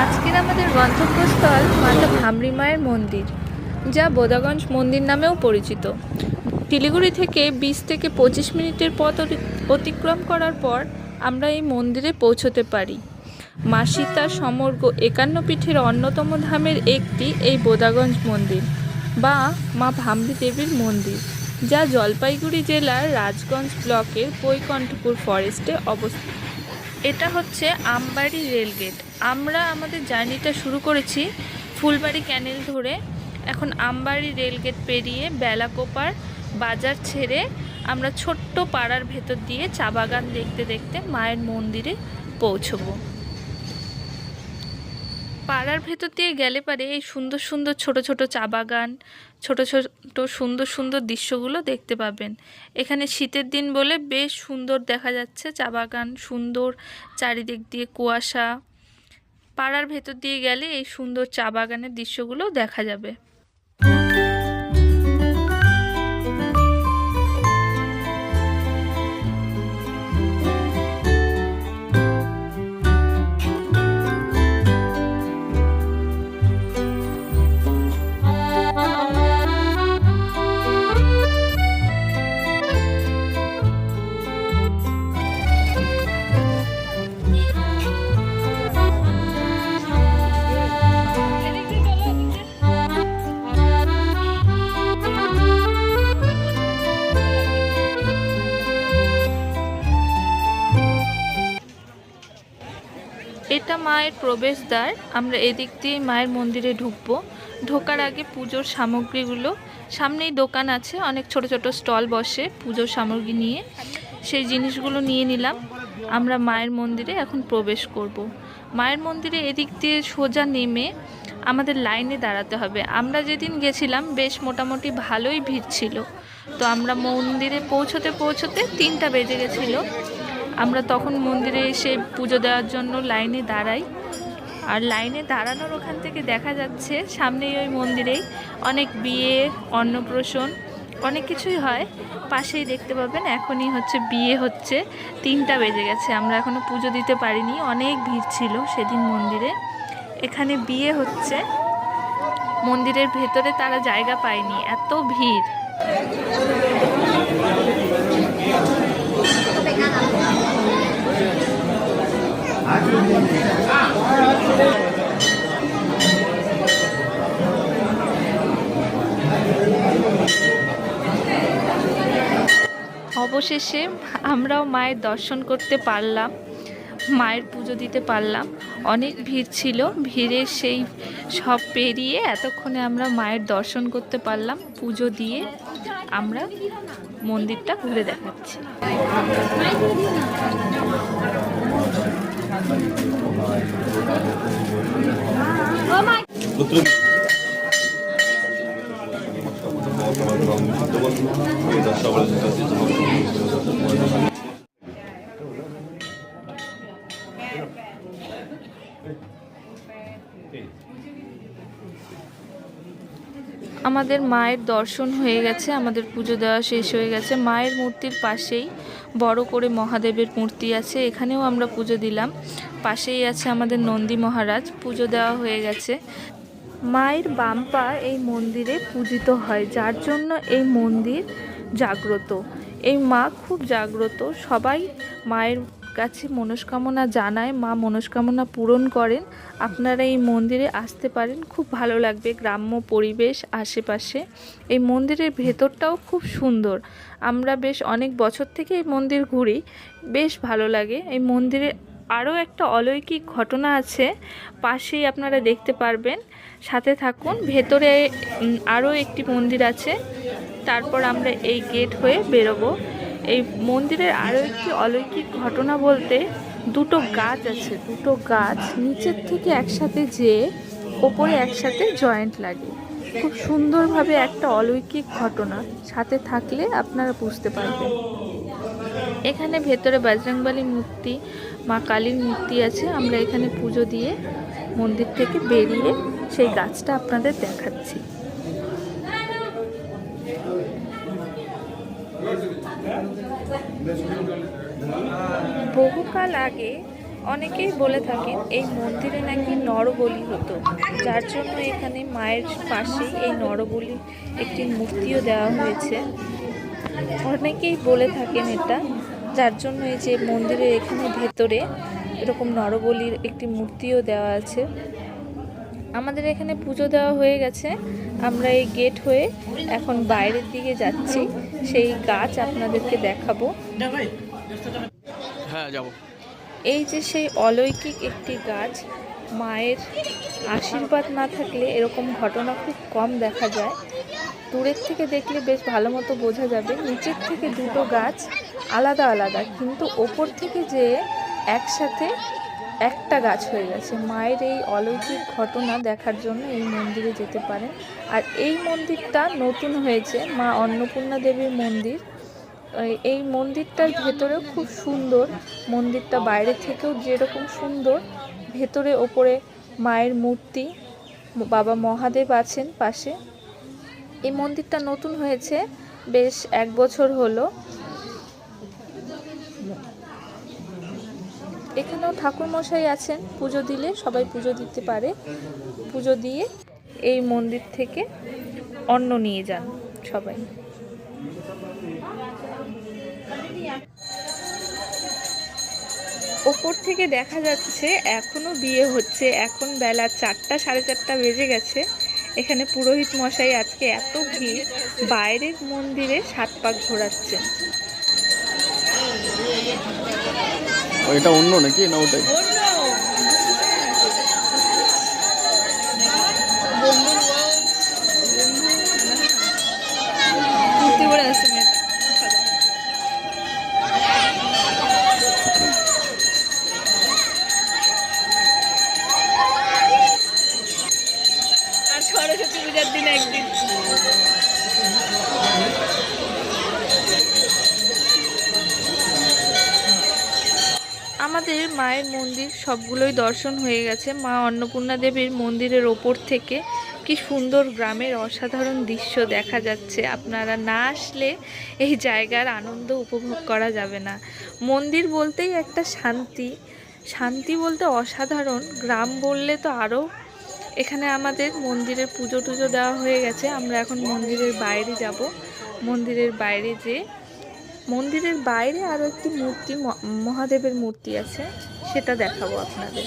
আজকের আমাদের গন্তব্যস্থল মাতা ভামরি মায়ের মন্দির, যা বোদাগঞ্জ মন্দির নামেও পরিচিত। শিলিগুড়ি থেকে বিশ থেকে পঁচিশ মিনিটের পথ অতি- অতিক্রম করার পর আমরা এই মন্দিরে পৌঁছতে পারি। মা সীতার সমগ্র একান্ন পীঠের অন্যতম ধামের একটি এই বোদাগঞ্জ মন্দির বা মা ভামরি দেবীর মন্দির, যা জলপাইগুড়ি জেলার রাজগঞ্জ ব্লকের বৈকণ্ঠপুর ফরেস্টে অবস্থিত। এটা হচ্ছে আমবাড়ি রেলগেট আমরা আমাদের জার্নিটা শুরু করেছি ফুলবাড়ি ক্যানেল ধরে। এখন আমবাড়ি রেলগেট পেরিয়ে বেলাকোপার বাজার ছেড়ে আমরা ছোট্ট পাড়ার ভেতর দিয়ে চা বাগান দেখতে দেখতে মায়ের মন্দিরে পৌঁছবো। পাড়ার ভেতর দিয়ে গেলে পারে এই সুন্দর সুন্দর ছোট ছোট চা বাগান, ছোট ছোট সুন্দর সুন্দর দৃশ্যগুলো দেখতে পাবেন। এখানে শীতের দিন বলে বেশ সুন্দর দেখা যাচ্ছে চা বাগান, সুন্দর চারিদিক দিয়ে কুয়াশা। পাড়ার ভেতর দিয়ে গেলে এই সুন্দর চা বাগানের দৃশ্যগুলো দেখা যাবে। এটা মায়ের প্রবেশদ্বার। আমরা এদিক দিয়ে মায়ের মন্দিরে ঢুকবো। ঢোকার আগে পুজোর সামগ্রীগুলো, সামনেই দোকান আছে, অনেক ছোট ছোট স্টল বসে পুজোর সামগ্রী নিয়ে। সেই জিনিসগুলো নিয়ে নিলাম। আমরা মায়ের মন্দিরে এখন প্রবেশ করব। মায়ের মন্দিরে এদিক দিয়ে সোজা নেমে আমাদের লাইনে দাঁড়াতে হবে। আমরা যেদিন গেছিলাম, বেশ মোটামুটি ভালোই ভিড় ছিল। তো আমরা মন্দিরে পৌঁছতে পৌঁছতে তিনটা বেজে গেছিল। আমরা তখন মন্দিরে এসে পুজো দেওয়ার জন্য লাইনে দাঁড়াই। আর লাইনে দাঁড়ানোর ওখান থেকে দেখা যাচ্ছে সামনেই ওই মন্দিরেই অনেক বিয়ে, অন্নপ্রাশন, অনেক কিছুই হয়। পাশেই দেখতে পাবেন এখনই হচ্ছে বিয়ে হচ্ছে। তিনটা বেজে গেছে, আমরা এখনও পুজো দিতে পারিনি, অনেক ভিড় ছিল সেদিন মন্দিরে। এখানে বিয়ে হচ্ছে। মন্দিরের ভেতরে তারা জায়গা পায়নি, এত ভিড়। অবশেষে আমরাও মায়ের দর্শন করতে পারলাম, মায়ের পুজো দিতে পারলাম। অনেক ভিড় ছিল, ভিড়ে সেই সব পেরিয়ে এতক্ষণে আমরা মায়ের দর্শন করতে পারলাম, পুজো দিয়ে আমরা মন্দিরটা ঘুরে দেখাচ্ছি। Oh my. আমাদের মায়ের দর্শন হয়ে গেছে, আমাদের পুজো দেওয়া শেষ হয়ে গেছে। মায়ের মূর্তির পাশেই বড় করে মহাদেবের মূর্তি আছে, এখানেও আমরা পুজো দিলাম। পাশেই আছে আমাদের নন্দী মহারাজ, পুজো দেওয়া হয়ে গেছে। মায়ের বাম্পা এই মন্দিরে পূজিত হয়, যার জন্য এই মন্দির জাগ্রত। এই মা খুব জাগ্রত, সবাই মায়ের কাছে মনস্কামনা জানায়, মা মনস্কামনা পূরণ করেন। আপনারা এই মন্দিরে আসতে পারেন, খুব ভালো লাগবে, গ্রাম্য পরিবেশ, আশেপাশে। এই মন্দিরের ভেতরটাও খুব সুন্দর। আমরা বেশ অনেক বছর থেকে এই মন্দির ঘুরি, বেশ ভালো লাগে। এই মন্দিরে আরও একটা অলৌকিক ঘটনা আছে, পাশেই আপনারা দেখতে পারবেন। সাথে থাকুন, ভেতরে আরও একটি মন্দির আছে। তারপর আমরা এই গেট হয়ে বেরোবো। এই মন্দিরের আরও একটি অলৌকিক ঘটনা বলতে দুটো গাছ আছে, দুটো গাছ নিচের থেকে একসাথে যেয়ে ওপরে একসাথে জয়েন্ট লাগে। খুব সুন্দরভাবে একটা অলৌকিক ঘটনা, সাথে থাকলে আপনারা বুঝতে পারবেন। এখানে ভেতরে বজরংবলী মূর্তি, মা কালীর মূর্তি আছে, আমরা এখানে পুজো দিয়ে মন্দির থেকে বেরিয়ে সেই গাছটা আপনাদের দেখাচ্ছি। বহুকাল আগে অনেকেই বলে থাকেন এই মন্দিরে নাকি নরবলি হতো। যার জন্য এখানে মায়ের পাশেই এই নরবলি একটি মূর্তিও দেওয়া হয়েছে। অনেকেই বলে থাকেন এটা, যার জন্য এই যে মন্দিরের এখানে ভেতরে এরকম নরবলির একটি মূর্তিও দেওয়া আছে। আমাদের এখানে পুজো দেওয়া হয়ে গেছে। আমরা এই গেট হয়ে এখন বাইরের দিকে যাচ্ছি। সেই গাছ আপনাদেরকে দেখাবো। হ্যাঁ যাব। এই যে সেই অলৌকিক একটি গাছ মায়ের আশীর্বাদ না থাকলে এরকম ঘটনা খুব কম দেখা যায়। দূরের থেকে দেখলে বেশ ভালো মতো বোঝা যাবে নিচের থেকে দুটো গাছ আলাদা আলাদা কিন্তু ওপর থেকে যে একসাথে একটা গাছ হয়ে গেছে। মায়ের এই অলৌকিক ঘটনা দেখার জন্য এই মন্দিরে যেতে পারেন। আর এই মন্দিরটা নতুন হয়েছে, মা অন্নপূর্ণা দেবীর মন্দির। এই- মন্দিরটার ভেতরেও খুব সুন্দর। মন্দিরটা বাইরে থেকেও যেরকম সুন্দর, ভেতরে ওপরে মায়ের মূর্তি, বাবা মহাদেব আছেন পাশে। এই মন্দিরটা নতুন হয়েছে, বেশ এক বছর হলো। এখানেও ঠাকুর মশাই আছেন, পুজো দিলে সবাই পুজো দিতে পারে। পুজো দিয়ে এই মন্দির থেকে অন্ন নিয়ে যান সবাই। ওপর থেকে দেখা যাচ্ছে এখনও বিয়ে হচ্ছে, এখন বেলা চারটা সাড়ে চারটা বেজে গেছে। এখানে পুরোহিত মশাই আজকে এত ভিড়, বাইরের মন্দিরে সাত পাক ঘোরাচ্ছেন। এটা অন্য নাকি? না ওটাই। আমাদের মায়ের মন্দির সবগুলোই দর্শন হয়ে গেছে। মা অন্নপূর্ণা দেবীর মন্দিরের ওপর থেকে কি সুন্দর গ্রামের অসাধারণ দৃশ্য দেখা যাচ্ছে। আপনারা না আসলে এই জায়গার আনন্দ উপভোগ করা যাবে না। মন্দির বলতেই একটা শান্তি। শান্তি বলতে অসাধারণ। গ্রাম বললে তো আরও এখানে আমাদের মন্দিরের পুজো টুজো দেওয়া হয়ে গেছে। আমরা এখন মন্দিরের বাইরে যাব। মন্দিরের বাইরে যে মন্দিরের বাইরে আরও একটি মূর্তি মহাদেবের মূর্তি আছে সেটা দেখাবো আপনাদের।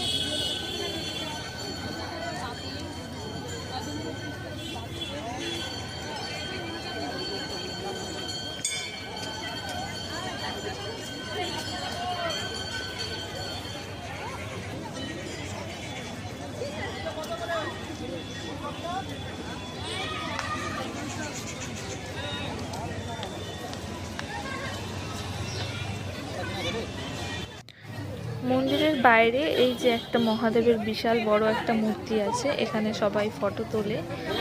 বাইরে এই যে একটা মহাদেবের বিশাল বড় একটা মূর্তি আছে, এখানে সবাই ফটো তোলে।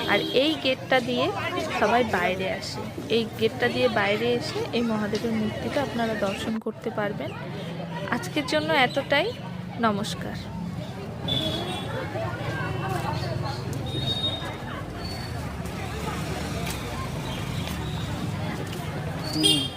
আর এই গেটটা দিয়ে সবাই বাইরে আসে। এই গেটটা দিয়ে বাইরে এসে এই মহাদেবের মূর্তিটা আপনারা দর্শন করতে পারবেন। আজকের জন্য এতটাই। নমস্কার। হুম।